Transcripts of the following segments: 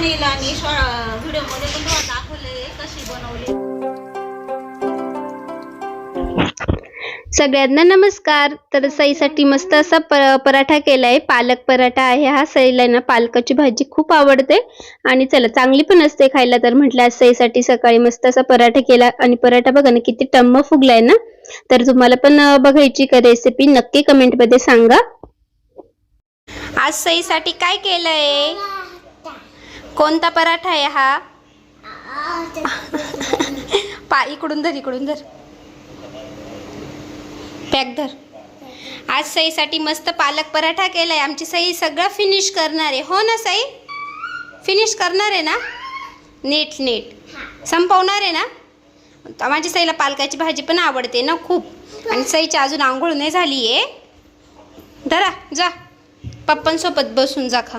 बनवलेलं आणि व्हिडिओमध्ये पण तुम्हाला दाखवले कशी बनवली. सगळ्यांना नमस्कार. तर सईसाठी मस्त असा प पराठा केलाय. पालक पराठा आहे हा. सईला ना पालकाची भाजी खूप आवडते. आणि चला चांगली पण असते खायला. तर म्हटलं आज सईसाठी सकाळी मस्त असा पराठा केला. आणि पराठा बघा ना किती टम्म फुगलाय ना. तर तुम्हाला पण बघायची का रेसिपी नक्की कमेंटमध्ये सांगा. आज सईसाठी काय केलंय? कोणता पराठा आहे हा? पा इकडून धर इकडून धर. पॅक धर. आज सईसाठी मस्त पालक पराठा केलाय. आमची सई सगळं फिनिश करणार आहे. हो ना सई? फिनिश करणार आहे ना? नीट नीट. संपवणार आहे ना? तर माझी सईला पालकाची भाजी पण आवडते ना खूप. आणि सईची अजून आंघोळ नाही झाली आहे धरा जा. पप्पांसोबत बसून जा खा.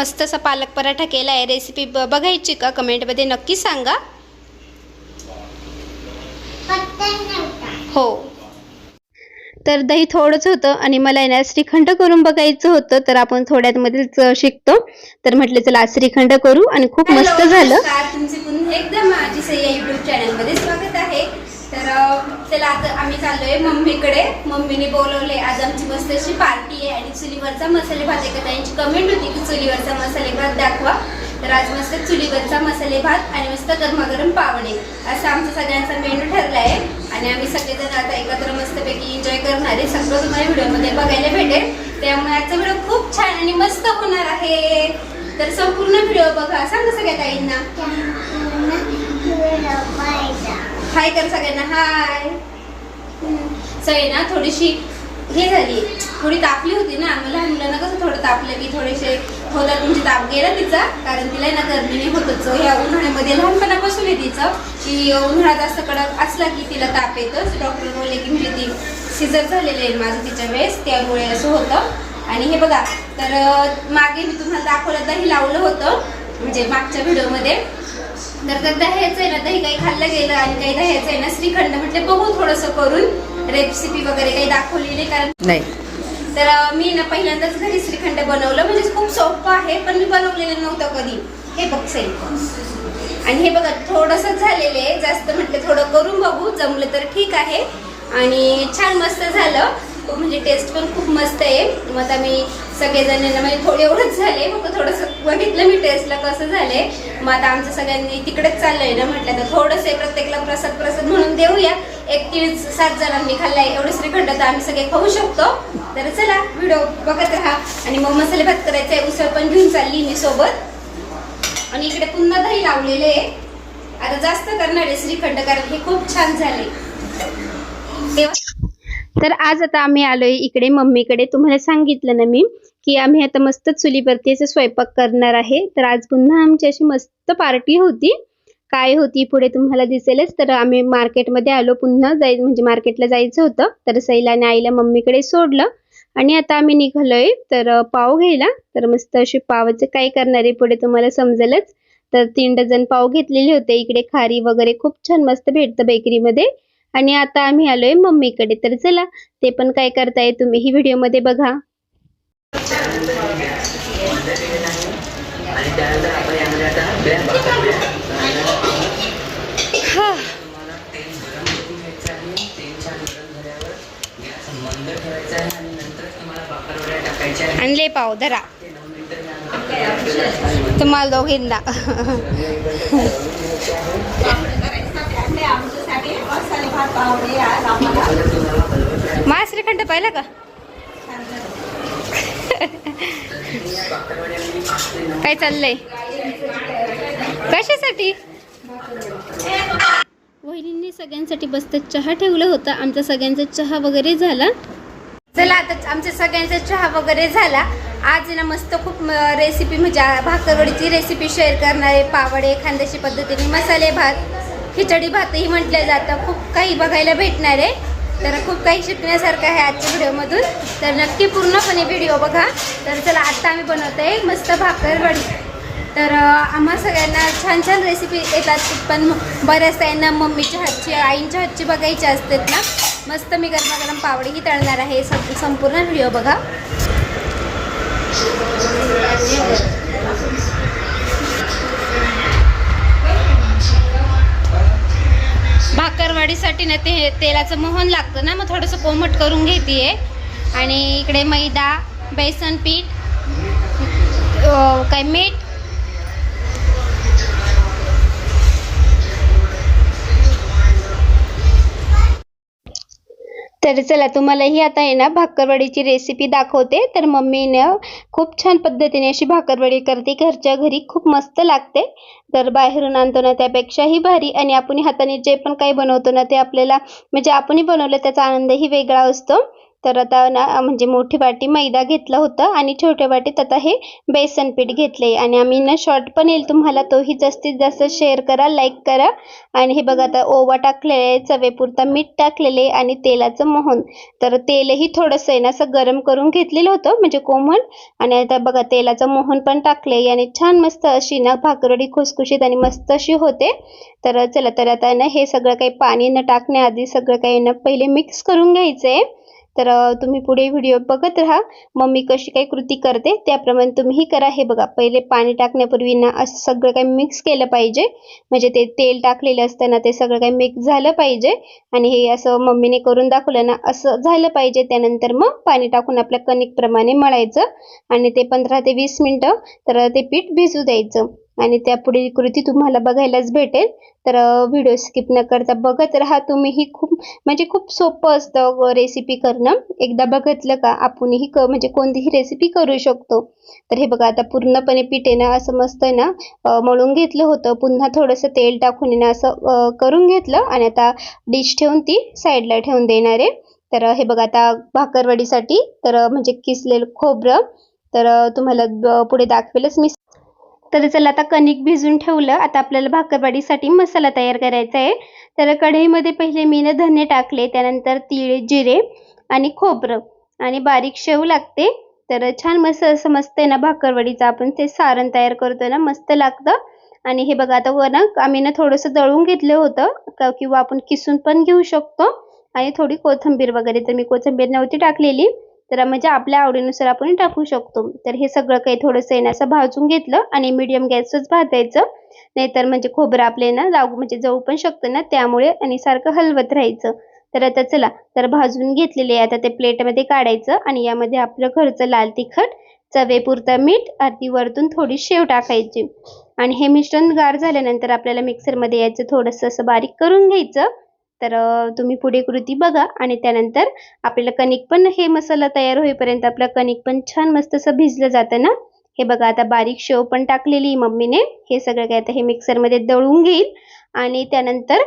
मस्त असा पालक पराठा केला आहे. रेसिपी बघायची का? कमेंटमध्ये नक्की सांगा. हो. तर दही थोडंच होतं आणि मला ना श्रीखंड करून बघायचं होतं तर आपण थोड्यात मध्येच शिकतो. तर म्हटलं चला श्रीखंड करू आणि खूप मस्त झालं. तुमचे पुन्हा एकदा माझी सई या युट्यूब चॅनलमध्ये स्वागत आहे. तर त्याला चला आता आम्ही चाललोय मम्मीकडे. मम्मीने बोलवले आज आमची मस्त अशी पार्टी आहे आणि चुलीवरचा मसाले भात एका यांची कमेंट होती की चुलीवरचा मसाले भात दाखवा. तर आज मस्त चुलीवरचा मसाले भात आणि मस्त गरमागरम पावणे. असा आमचा सगळ्यांचा मेनू ठरला आहे आणि आम्ही सगळेजण आता एकत्र मस्तपैकी एन्जॉय करणार आहे. सगळं तुम्हाला व्हिडिओमध्ये बघायला भेटेल. त्यामुळे आजचा व्हिडिओ खूप छान आणि मस्त होणार आहे. तर संपूर्ण व्हिडिओ बघा. सांगा सगळ्या ताईंना. हाय कर सगळ्यांना हाय सगळे ना थोडीशी हे झाली. थोडी तापली होती ना मला लहान मुलांना कसं थोडं तापलं की थोडेसे थोडा तुमची ताप. गेला तिचा कारण तिला आहे ना गरमीने होतच ह्या उन्हाळ्यामध्ये लहानपणापासून आहे तिचं की उन्हाळा जास्त कडक असला की तिला ताप येतच डॉक्टर बोलले की म्हणजे ती सिजर झालेलं आहे माझं तिच्या वेळेस त्यामुळे असं होतं. आणि हे बघा तर मागे मी तुम्हाला दाखवलं दही लावलं होतं म्हणजे मागच्या व्हिडिओमध्ये तर तर दह्याचं आहे ना दही काही खाल्लं गेलं आणि काही दह्याचं आहे ना श्रीखंड म्हटलं बघू थोडंसं करून. रेसिपी वगैरे काही दाखवली नाही कारण नाही. तर मी ना पहिल्यांदाच घरी श्रीखंड बनवलं. म्हणजे खूप सोपं आहे पण मी बनवलेलं नव्हतं कधी. हे बघ सई आणि हे बघा थोडंसं झालेलं आहे. जास्त म्हटलं थोडं करून बघू. जमलं तर ठीक आहे. आणि छान मस्त झालं. म्हणजे टेस्ट पण खूप मस्त आहे. मग आता मी सगळेजणांना म्हणजे थोडे एवढंच झाले फक्त थोडंसं बघितलं मी टेस्टला कसं झालंय. मग आता आमचं सगळ्यांनी तिकडेच चाललंय ना म्हटलं तर थोडंसं प्रत्येकला प्रत्येकाला प्रसाद प्रसाद म्हणून देऊया. एक तीळ सात जणांनी खाल्लाय. एवढं श्रीखंड तर आम्ही सगळे खाऊ शकतो. तर चला व्हिडिओ बघत राहा. आणि मग मसाले भात करायचा आहे उसळ पण घेऊन चालली मी सोबत. आणि इकडे पुन्हा दही लावलेले आहे. आता जास्त करणार आहे श्रीखंड कारण हे खूप छान झाले तेव्हा तर आज आता आम्ही आलोय इकडे मम्मीकडे. तुम्हाला सांगितलं ना मी. की आम्ही आता मस्त चुलीवरती असं स्वयंपाक करणार आहे. तर आज पुन्हा आमची अशी मस्त पार्टी होती. काय होती पुढे तुम्हाला दिसेलच. तर आम्ही मार्केटमध्ये आलो. पुन्हा जाय म्हणजे मार्केटला जायचं होतं. तर सैलाने आईला मम्मीकडे सोडलं. आणि आता आम्ही निघालोय. तर पाव घ्यायला. तर मस्त अशी पावाचं काय करणार आहे पुढे तुम्हाला समजेलच. तर तीन डझन पाव घेतलेले होते. इकडे खारी वगैरे खूप छान मस्त भेटतं बेकरीमध्ये आणि आता आम्ही आलोय मम्मीकडे. तर चला ते पण काय करताय तुम्ही? ही व्हिडिओमध्ये बघा. आणि त्यानंतर आपण यामध्ये आता आणले पाव धरा. तुम्हाला दोघींना. आमच्यासाठी पाहिलं का पावडे आज आम्हाला तुम्हाला हलवत मा श्रीखंड पाहिलं का बाकरवड्या मी पाच ते नऊ काय चाललंय? कशासाठी? वहिनींनी सगळ्यांसाठी बसत चहा ठेवलं होतं. आमचा सगळ्यांचा चहा वगैरे झाला. चला आता आमच्या सगळ्यांचा चहा वगैरे झाला. आज ना मस्त खूप रेसिपी म्हणजे भाकरवडीची रेसिपी शेअर करणार आहे. पावडे खानदेशी पद्धतीने मसाले भात खिचडी भातही म्हटलं जातं. खूप काही बघायला भेटणार आहे. तर खूप काही शिकण्यासारखं आहे आजच्या व्हिडिओमधून. तर नक्की पूर्णपणे व्हिडिओ बघा. तर चला आत्ता आम्ही बनवतो आहे मस्त भाकरवडी तर आम्हा सगळ्यांना छान छान रेसिपी येतात पण बऱ्याच त्यांना मम्मीच्या हातची आईंच्या हातची बघायची असतात ना. मस्त मी गरमागरम पावडीही तळणार आहे. संपूर्ण व्हिडिओ बघा. भाकरवाडीसाठी ना ते तेलाचं मोहन लागतं ना मग थोडंसं कोमट करून घेते आणि इकडे मैदा बेसन पीठ काय मीठ तर चला तुम्हालाही आता आहे ना भाकरवडीची रेसिपी दाखवते. तर मम्मीनं खूप छान पद्धतीने अशी भाकरवडी करते. घरच्या घरी खूप मस्त लागते. तर बाहेरून आणतो ना त्यापेक्षाही भारी. आणि आपण हाताने जे पण काही बनवतो ना ते आपल्याला म्हणजे आपणही बनवलं त्याचा आनंदही वेगळा असतो. तर आता ना म्हणजे मोठी वाटी मैदा घेतला होता आणि छोट्या वाटीत आता हे बेसन पीठ घेतले आणि आम्ही ना शॉर्ट पण येईल तुम्हाला तोही जास्तीत जास्त शेअर करा लाईक करा. आणि हे बघा आता ओवा टाकलेला आहे चवेपुरता मीठ टाकलेले आणि तेलाचं मोहन. तर तेलही थोडंसं आहे ना असं गरम करून घेतलेलं होतं म्हणजे कोमट आणि आता बघा तेलाचं मोहन पण टाकले आणि छान मस्त अशी ना भाकरवडी खुसखुशीत आणि मस्त अशी होते. तर चला तर आता ना हे सगळं काही पाणी न टाकण्याआधी सगळं काही ना पहिले मिक्स करून घ्यायचं आहे तर तुम्ही पुढे व्हिडिओ बघत राहा. मम्मी कशी काही कृती करते त्याप्रमाणे तुम्हीही करा. हे बघा पहिले पाणी टाकण्यापूर्वी ना असं सगळं काही मिक्स केलं पाहिजे. म्हणजे ते तेल टाकलेलं असतं ना ते सगळं काही मिक्स झालं पाहिजे. आणि हे असं मम्मीने करून दाखवलं ना असं झालं पाहिजे. त्यानंतर मग पाणी टाकून आपल्या कणिकप्रमाणे मळायचं. आणि ते पंधरा ते वीस मिनटं तर ते पीठ भिजू द्यायचं. आणि त्यापुढील कृती तुम्हाला बघायलाच भेटेल. तर व्हिडिओ स्किप न करता बघत राहा तुम्हीही खूप म्हणजे खूप सोपं असतं रेसिपी करणं. एकदा बघितलं का आपणही क म्हणजे कोणतीही रेसिपी करू शकतो. तर हे बघा आता पूर्णपणे पिठे ना असं मस्त आहे ना मळून घेतलं होतं. पुन्हा थोडंसं तेल टाकून येणं ना असं करून घेतलं. आणि आता डिश ठेवून ती साईडला ठेवून देणार आहे. तर हे बघा आता भाकरवडीसाठी तर म्हणजे किसलेलं खोबरं. तर तुम्हाला पुढे दाखवेलच मी तर चला आता कणिक भिजून ठेवलं. आता आपल्याला भाकरवाडीसाठी मसाला तयार करायचा आहे. तर कढईमध्ये पहिले मी ना धने टाकले त्यानंतर तीळ जिरे आणि खोबरं. आणि बारीक शेव लागते. तर छान मस्त असं मस्त आहे ना भाकरवडीचं. आपण ते सारण तयार करतो ना मस्त लागतं. आणि हे बघा आता वर ना आम्ही ना थोडंसं दळून घेतलं होतं का किंवा आपण किसून पण घेऊ शकतो. आणि थोडी कोथिंबीर वगैरे तर मी कोथिंबीर नव्हती टाकलेली. तर म्हणजे आपल्या आवडीनुसार आपण टाकू शकतो. तर हे सगळं काही थोडंसं येण्याचं असं भाजून घेतलं आणि मीडियम गॅसच भाजायचं. नाहीतर म्हणजे खोबरं आपले ना लागू म्हणजे जाऊ पण शकतं ना त्यामुळे आणि सारखं हलवत राहायचं. तर आता चला तर भाजून घेतलेले आता ते प्लेटमध्ये काढायचं आणि यामध्ये आपलं घरचं लाल तिखट चवेपुरतं मीठ अर्धी वरतून थोडी शेव टाकायची. आणि हे मिश्रण गार झाल्यानंतर आपल्याला मिक्सरमध्ये यायचं थोडंसं असं बारीक करून घ्यायचं. तर तुम्ही पुढे कृती बघा आणि त्यानंतर आपल्याला कणिक पण हे मसाला तयार होईपर्यंत आपलं कणिक पण छान मस्त असं भिजलं जातं ना? हे बघा आता बारीक शेव पण टाकलेली मम्मीने. हे सगळं काय आता हे मिक्सरमध्ये दळून घेईल आणि त्यानंतर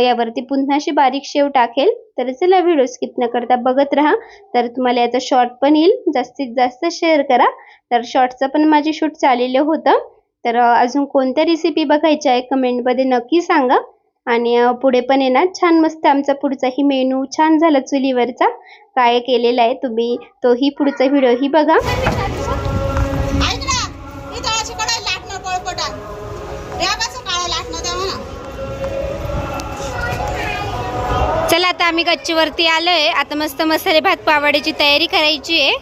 यावरती पुन्हा अशी बारीक शेव टाकेल. तर चला व्हिडिओ स्किप न करता बघत राहा. तर तुम्हाला याचा शॉर्ट पण येईल. जास्तीत जास्त शेअर करा. तर शॉर्टचं पण माझे शूट चाललेलं होतं. तर अजून कोणत्या रेसिपी बघायच्या आहे कमेंटमध्ये नक्की सांगा. आणि पुढे पण आहे ना छान मस्त आमचा पुढचाही मेनू छान झाला चुलीवरचा. काय केलेला आहे तुम्ही तोही पुढचा व्हिडिओही बघा. ही चला आता आम्ही गच्चीवरती आलोय. आता मस्त मसाले भात पावड्याची तयारी करायची आहे.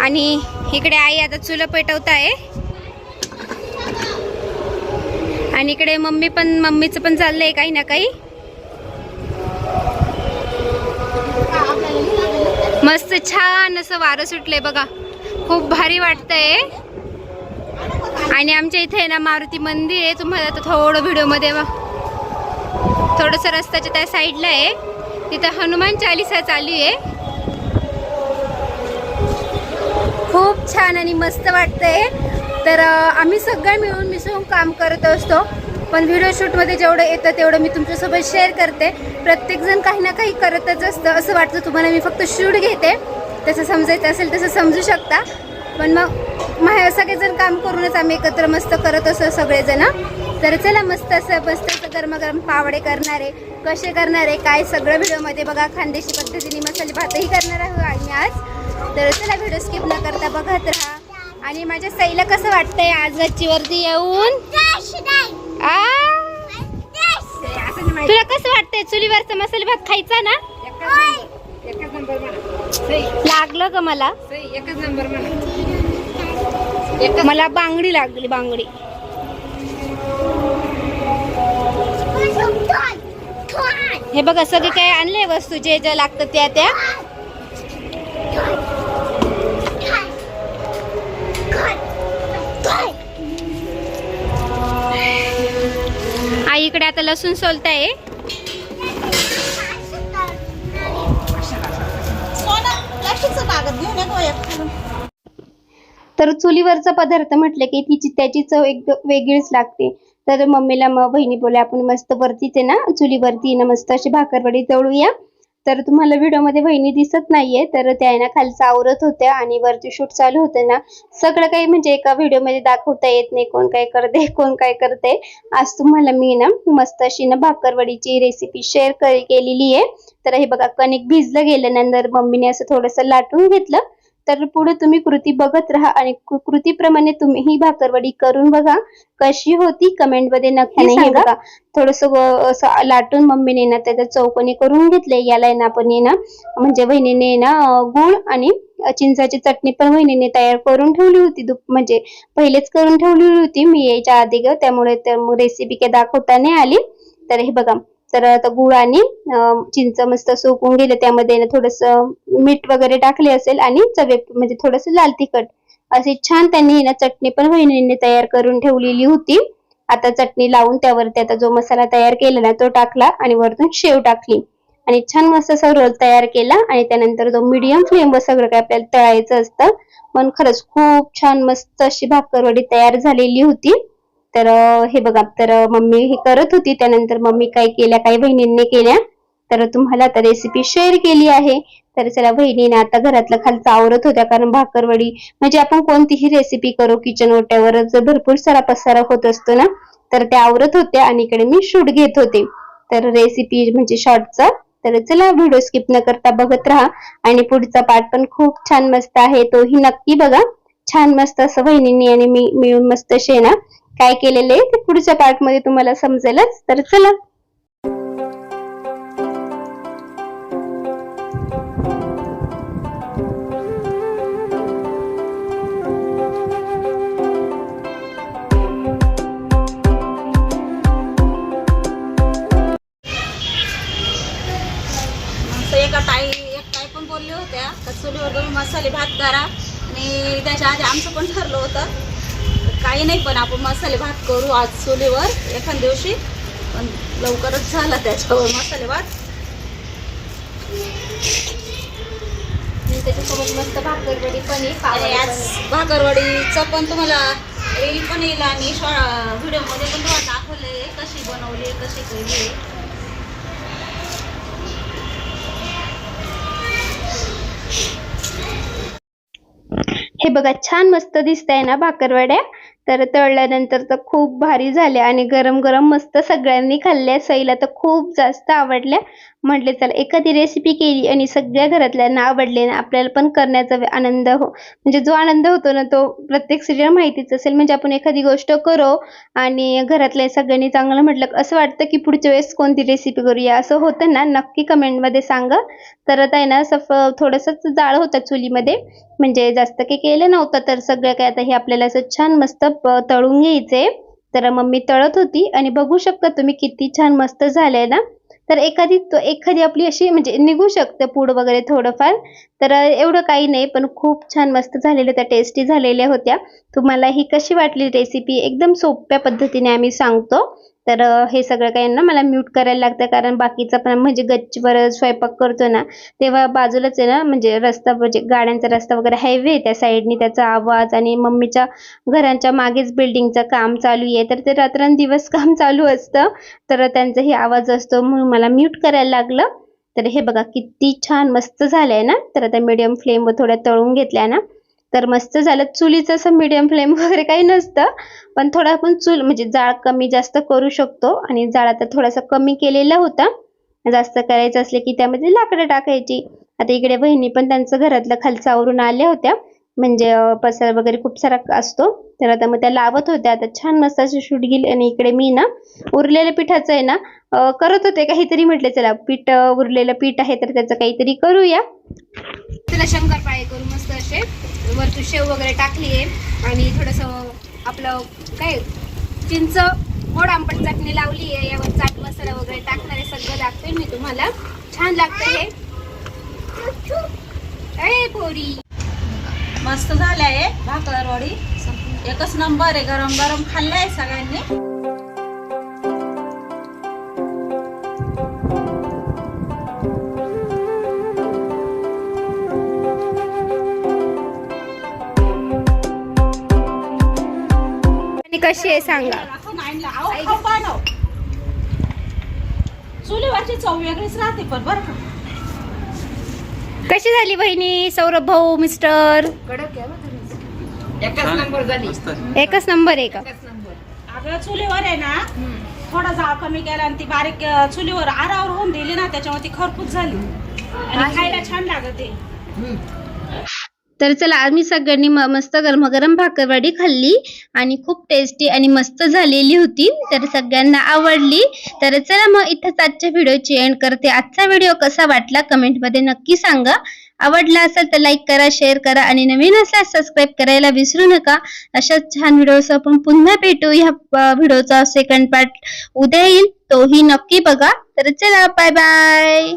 आणि इकडे आई आता चुलं पेटवत आहे. आणि इकडे मम्मी पण मम्मीचं पण चाललंय काही ना काही. मस्त छान असं वारं सुटलंय बघा. खूप भारी वाटतंय. आणि आमच्या इथे आहे ना मारुती मंदिर आहे. तुम्हाला आता थोडं व्हिडिओमध्ये बघ थोडंसं रस्त्याच्या त्या साईडला आहे. तिथं हनुमान चालिसा चालू आहे. खूप छान आणि मस्त वाटतंय. तर आम्ही सगळ्या मिळून मिसळून काम करत असतो. पण व्हिडिओ शूटमध्ये जेवढं येतं तेवढं मी तुमच्यासोबत शेअर करते. प्रत्येकजण काही ना काही करतच असतं. असं वाटतं तुम्हाला मी फक्त शूट घेते. तसं समजायचं असेल तसं समजू शकता. पण मग मा सगळेजण काम करूनच आम्ही एकत्र मस्त करत असतो सगळेजण. तर चला मस्त असं मस्त असं गरमागरम पावडे करणारे कसे करणारे काय सगळं व्हिडिओमध्ये बघा. खानदेशी पद्धतीने मसाले भातही करणार आहोत आम्ही आज. तर चला व्हिडिओ स्किप न करता बघत राहा. आणि माझ्या सईला कसं वाटतंय आज गच्चीवरती येऊन? तुला कसं वाटतंय? चुलीवरचा मसाले भात खायचा ना? एकच नंबर लागलं का मला. एकच नंबर म्हणा मला बांगडी लागली बांगडी. हे बघा सगळे काय आणले वस्तू? जे जे लागतं त्या त्या. लसूण सोलताय? आहे घेऊन ये तर चुलीवरचा पदार्थ म्हटलं की तिची त्याची चव एक वेगळीच लागते. तर मम्मीला मग बहिणी बोला आपण मस्त वरतीच आहे ना? चुलीवरती ना मस्त अशी भाकरवडी जवळूया तर तुम्हाला व्हिडिओमध्ये बहिणी दिसत नाहीये तर त्या ना खालचं आवरत होत्या आणि वरती शूट चालू होते ना. सगळं काही म्हणजे एका व्हिडिओमध्ये दाखवता येत नाही कोण काय करते कोण काय करते. आज तुम्हाला मी ना मस्त अशी ना भाकरवडीची रेसिपी शेअर केलेली आहे. तर हे बघा कणिक भिजलं गेल्यानंतर मम्मीने असं थोडंसं लाटून घेतलं. तर पुढे तुम्ही कृती बघत राहा आणि कृतीप्रमाणे तुम्ही ही भाकरवडी करून बघा. कशी होती कमेंटमध्ये नक्की सांगा. बघा. थोडस असं लाटून मम्मीने ना त्याच्या चौकोनी करून घेतले. याला ना आपण ना म्हणजे बहिणीने ना गुळ आणि चिंचाची चटणी पण बहिणीने तयार करून ठेवली होती. दुप म्हणजे पहिलेच करून ठेवली होती. मी यायच्या आधी ग त्यामुळे रेसिपी काय दाखवता नाही आली. तर हे बघा. तर आता गुळ आणि चिंच मस्त सुकून गेले. त्यामध्ये थोडंसं थोडस मीठ वगैरे टाकले असेल आणि चवे म्हणजे थोडस लाल तिखट अशी छान त्यांनी ना चटणी पण बहिणीने तयार करून ठेवलेली होती. आता चटणी लावून त्यावरती आता जो मसाला तयार केला ना तो टाकला आणि वरतून शेव टाकली. आणि छान मस्त असा रोल तयार केला आणि त्यानंतर जो मीडियम फ्लेमवर सगळं काय आपल्याला तळायचं असतं. पण खरंच खूप छान मस्त अशी भाकरवडी तयार झालेली होती. तर हे बघा तर मम्मी हे करत होती. त्यानंतर मम्मी काय केल्या काही बहिणींनी केल्या. तर तुम्हाला आता रेसिपी शेअर केली आहे. तर चला बहिणीने आता घरातलं खालचं आवरत होत्या. कारण भाकरवडी म्हणजे आपण कोणतीही रेसिपी करू किचन ओट्यावरच भरपूर सारा पसारा होत असतो ना तर त्या आवरत होत्या. आणि इकडे मी शूट घेत होते. तर रेसिपी म्हणजे शॉर्टचा तर चला व्हिडिओ स्किप न करता बघत राहा. आणि पुढचा पार्ट पण खूप छान मस्त आहे. तोही नक्की बघा. छान मस्त असं बहिणींनी आणि मी मिळून मस्त असे ना काय केलेले आहे ते पुढच्या पार्टमध्ये तुम्हाला समजेलच. तर चला. एका ताई एक ताई पण बोलल्या होत्या. तर चुलीवर तुम्ही मसाले भात करा आणि त्याच्या आधी आमचं पण ठरलं होतं. काही नाही पण आपण मसाले भात करू आज चुलीवर एखाद दिवशी. पण लवकरच झाला त्याच्यावर मसाले भात. त्याच्यासोबत मस्त भाकरवडी पण आहे आज पण भाकरवडीचं पण तुम्हाला रील पण येईल आणि व्हिडिओमध्ये पण तुम्हाला दाखवले कशी बनवली कशी केली. हे बघा छान मस्त दिसतंय ना भाकरवड्या? तर तळल्यानंतर तर खूप भारी झाल्या आणि गरम गरम मस्त सगळ्यांनी खाल्ल्या. सईला तर खूप जास्त आवडल्या. म्हटले चला एखादी रेसिपी केली आणि सगळ्या घरातल्यांना आवडले ना आपल्याला पण करण्याचा आनंद हो म्हणजे जो आनंद होतो ना तो प्रत्येक स्त्रीला माहितीच असेल. म्हणजे आपण एखादी गोष्ट करो आणि घरातल्या सगळ्यांनी चांगलं म्हटलं असं वाटतं की पुढच्या वेळेस कोणती रेसिपी करूया? असं होतं ना. नक्की कमेंटमध्ये सांगा. तर आता आहे ना सफ थोडंसंच जाळ होतं चुलीमध्ये. म्हणजे जास्त काही केलं नव्हतं तर सगळं काय आता हे आपल्याला असं छान मस्त तळून घ्यायचे. तर मम्मी तळत होती आणि बघू शकता तुम्ही किती छान मस्त झालंय ना? तर एखादी एखादी आपली अशी म्हणजे निघू शकते पूड वगैरे थोडंफार. तर एवढं काही नाही पण खूप छान मस्त झालेल्या त्या टेस्टी झालेल्या होत्या. तुम्हाला ही कशी वाटली रेसिपी एकदम सोप्या पद्धतीने आम्ही सांगतो. तर हे सगळं काही ना मला म्यूट करायला लागतं. कारण बाकीचा पण म्हणजे गच्चीवर स्वयंपाक करतो ना तेव्हा बाजूलाच आहे ना म्हणजे रस्ता म्हणजे गाड्यांचा रस्ता वगैरे हायवे त्या साईडनी त्याचा आवाज आणि मम्मीच्या घरांच्या मागेच बिल्डिंगचं काम चालू आहे. तर ते रात्रंदिवस काम चालू असतं. तर त्यांचाही आवाज असतो. म्हणून मला म्यूट करायला लागलं. तर हे बघा किती छान मस्त झालंय ना? तर आता मीडियम फ्लेमवर थोड्या तळून घेतल्या ना तर मस्त झालं. चुलीचं असं मीडियम फ्लेम वगैरे काही नसतं. पण थोडा आपण चूल म्हणजे जाळ कमी जास्त करू शकतो. आणि जाळ आता थोडासा कमी केलेला होता. जास्त करायचं असले की त्यामध्ये लाकडं टाकायची. आता इकडे बहिणी पण त्यांचं घरातलं खालचावरून आल्या होत्या. म्हणजे पसर वगैरे खूप सारा असतो. तर आता मग त्या लावत होत्या. आता छान मस्त अशी शूट गेली. आणि इकडे मी ना उरलेल्या पिठाचं आहे ना करत होते. काहीतरी म्हटले चला पीठ उरलेलं पीठ आहे तर त्याचं काहीतरी करूया. त्याला शंकरपाळे करू मस्त असे. वरतून शेव वगैरे टाकली आहे. आणि थोडंसं आपलं काय चिंच गोड आंबट चटणी लावली आहे. यावर चाट मसाला वगैरे टाकणार आहे. सगळं दाखवेल मी तुम्हाला. छान लागतं हे. पोरी. मस्त झाले आहे भाकरवडी. एकच नंबर आहे. गरम गरम खाल्लाय सगळ्यांनी. कशी आहे सांगा. चुलीवरची चव वेगळीच राहते पण बरं का. कशी झाली बहिणी सौरभ भाऊ मिस्टर? एकच नंबर झाली. एकच नंबर आहे का? अगं चुलीवर आहे ना थोडा जाळ कमी केला आणि ती बारीक चुलीवर आरावर होऊन दिली ना त्याच्यामुळे ती खरपूस झाली. आणि खायला छान लागते. तर चला आम्ही सगळ्यांनी मस्त गरम गरम भाकरवाडी खाल्ली आणि खूप टेस्टी आणि मस्त झालेली होती तर सगळ्यांना आवडली. तर चला मग इथंच आजच्या व्हिडिओची एंड करते. आजचा व्हिडिओ कसा वाटला कमेंटमध्ये नक्की सांगा. आवडला असेल तर लाईक करा शेअर करा आणि नवीन असल्यास सबस्क्राईब करायला विसरू नका. अशाच छान व्हिडिओस आपण पुन्हा भेटू. ह्या व्हिडिओचा सेकंड पार्ट उद्या येईल तोही नक्की बघा. तर चला बाय बाय